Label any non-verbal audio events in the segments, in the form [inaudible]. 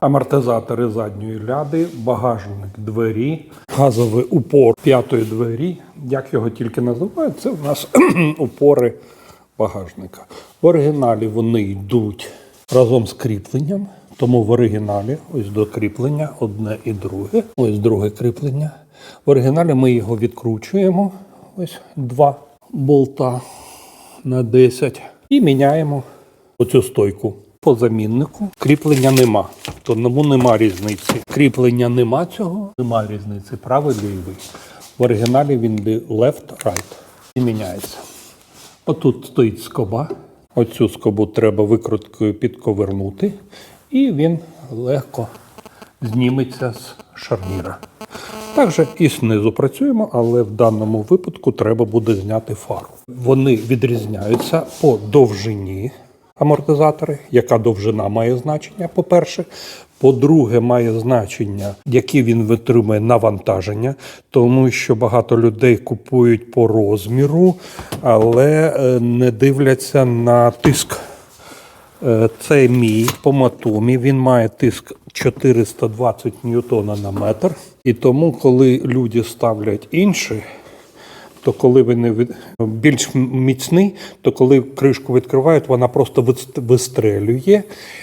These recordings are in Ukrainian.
Амортизатори задньої ляди, багажник двері, газовий упор п'ятої двері. Як його тільки називають, це в нас [clears throat] упори багажника. В оригіналі вони йдуть разом з кріпленням. Тому в оригіналі ось до кріплення одне і друге. Ось друге кріплення. В оригіналі ми його відкручуємо. Ось два болта на 10 і міняємо оцю стойку. По заміннику кріплення нема, тому нема різниці. Кріплення нема цього, нема різниці. Правий лівий. В оригіналі він left, right. І міняється. Отут стоїть скоба. Оцю скобу треба викруткою підковернути, і він легко зніметься з шарніра. Також і знизу працюємо, але в даному випадку треба буде зняти фару. Вони відрізняються по довжині амортизатори, яка довжина має значення, по-перше. По-друге, має значення, які він витримує навантаження, тому що багато людей купують по розміру, але е, не дивляться на тиск. Е, Це мій по матомі. Він має тиск 420 ньютона на метр. І тому, коли люди ставлять інші, то коли вони від... більш міцний, то коли кришку відкривають, вона просто вистрелює.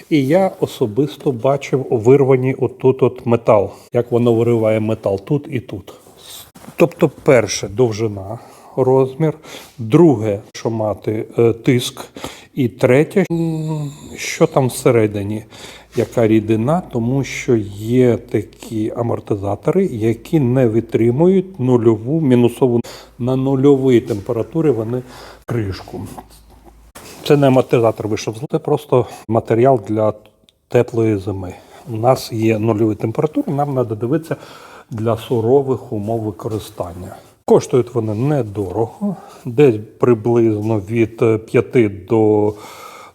І я особисто бачив вирвані отут от метал, як воно вириває метал? Тут і тут. Тобто, перше довжина, розмір, друге, що мати е, тиск, і третє, що там всередині, яка рідина, тому що є такі амортизатори, які не витримують нульову мінусову на нульовій температурі вони кришку. Це не амортизатор вийшов, це просто матеріал для теплої зими. У нас є нульові температури, нам треба дивитися для сурових умов використання. Коштують вони недорого, десь приблизно від е, 5 до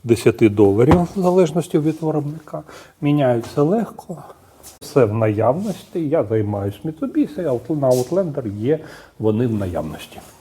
10 доларів, в залежності від виробника. Міняються легко, все в наявності. Я займаюся Mitsubishi, на Outlander є вони в наявності.